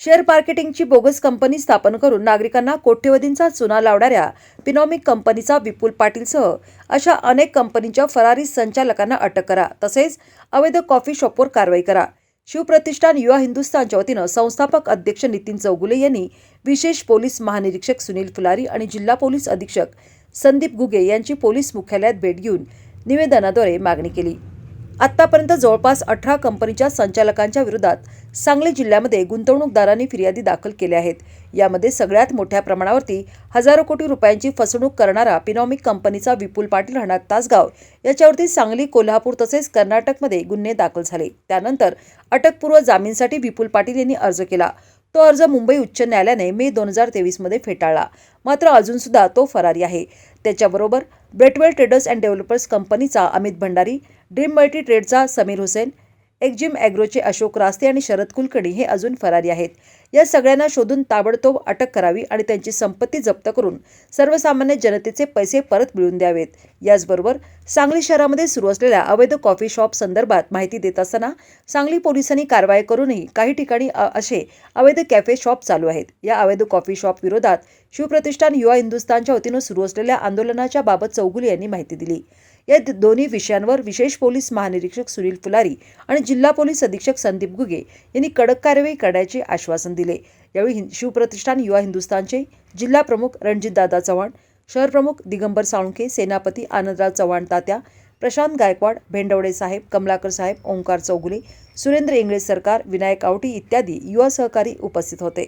Share मार्केटिंगची bogus company स्थापन करून नागरिकांना कोट्यवधींचा चुना लावणाऱ्या पिनॉमिक कंपनीचा विपुल पाटीलसह अशा अनेक कंपनीच्या फरारी संचालकांना अटक करा. तसेच अवैध कॉफी शॉपवर कारवाई करा. शिवप्रतिष्ठान युवा हिंदुस्थानच्या वतीनं संस्थापक अध्यक्ष नितीन चौगुले यांनी विशेष पोलीस महानिरीक्षक सुनील फुलारी आणि जिल्हा पोलीस अधीक्षक संदीप गुगे यांची पोलीस मुख्यालयात भेट घेऊन निवेदनाद्वारे मागणी केली. आतापर्यंत जवळपास अठरा कंपनीच्या संचालकांच्या विरोधात सांगली जिल्ह्यामध्ये गुंतवणूकदारांनी फिर्यादी दाखल केल्या आहेत. यामध्ये सगळ्यात मोठ्या प्रमाणावरती हजारो कोटी रुपयांची फसवणूक करणारा पिनॉमिक कंपनीचा विपुल पाटील राहणार तासगाव याच्यावरती सांगली कोल्हापूर तसेच कर्नाटकमध्ये गुन्हे दाखल झाले. त्यानंतर अटकपूर्व जामीनसाठी विपुल पाटील यांनी अर्ज केला. तो अर्ज मुंबई उच्च न्यायालयाने मे दोन हजार तेवीसमध्ये फेटाळला. मात्र अजूनसुद्धा तो फरारी आहे. त्याच्याबरोबर ब्रेटवेल ट्रेडर्स अँड डेव्हलपर्स कंपनीचा अमित भंडारी ड्रीम मल्टी ट्रेडचा समीर हुसेन एक्जिम ॲग्रोचे अशोक रास्ते आणि शरद कुलकर्णी हे अजून फरारी आहेत. या सगळ्यांना शोधून ताबडतोब अटक करावी आणि त्यांची संपत्ती जप्त करून सर्वसामान्य जनतेचे पैसे परत मिळवून द्यावेत. याचबरोबर सांगली शहरामध्ये सुरू असलेल्या अवैध कॉफी शॉप संदर्भात माहिती देत असताना सांगली पोलिसांनी कारवाई करूनही काही ठिकाणी असे अवैध कॅफे शॉप चालू आहेत. या अवैध कॉफी शॉप विरोधात शिवप्रतिष्ठान युवा हिंदुस्थानच्या वतीनं सुरू असलेल्या आंदोलनाच्या बाबत चौगुले यांनी माहिती दिली. या दोन्ही विषयांवर विशेष पोलीस महानिरीक्षक सुनील फुलारी आणि जिल्हा पोलीस अधीक्षक संदीप गुगे यांनी कडक कारवाई करण्याचे आश्वासन दिले. यावेळी शिवप्रतिष्ठान युवा हिंदुस्थानचे जिल्हा प्रमुख रणजितदादा चव्हाण शहर प्रमुख दिगंबर साळुंखे सेनापती आनंदराव चव्हाण तात्या प्रशांत गायकवाड भेंडवडे साहेब कमलाकर साहेब ओंकार चौगुले सुरेंद्र इंगळे सरकार विनायक आवटी इत्यादी युवा सहकारी उपस्थित होते.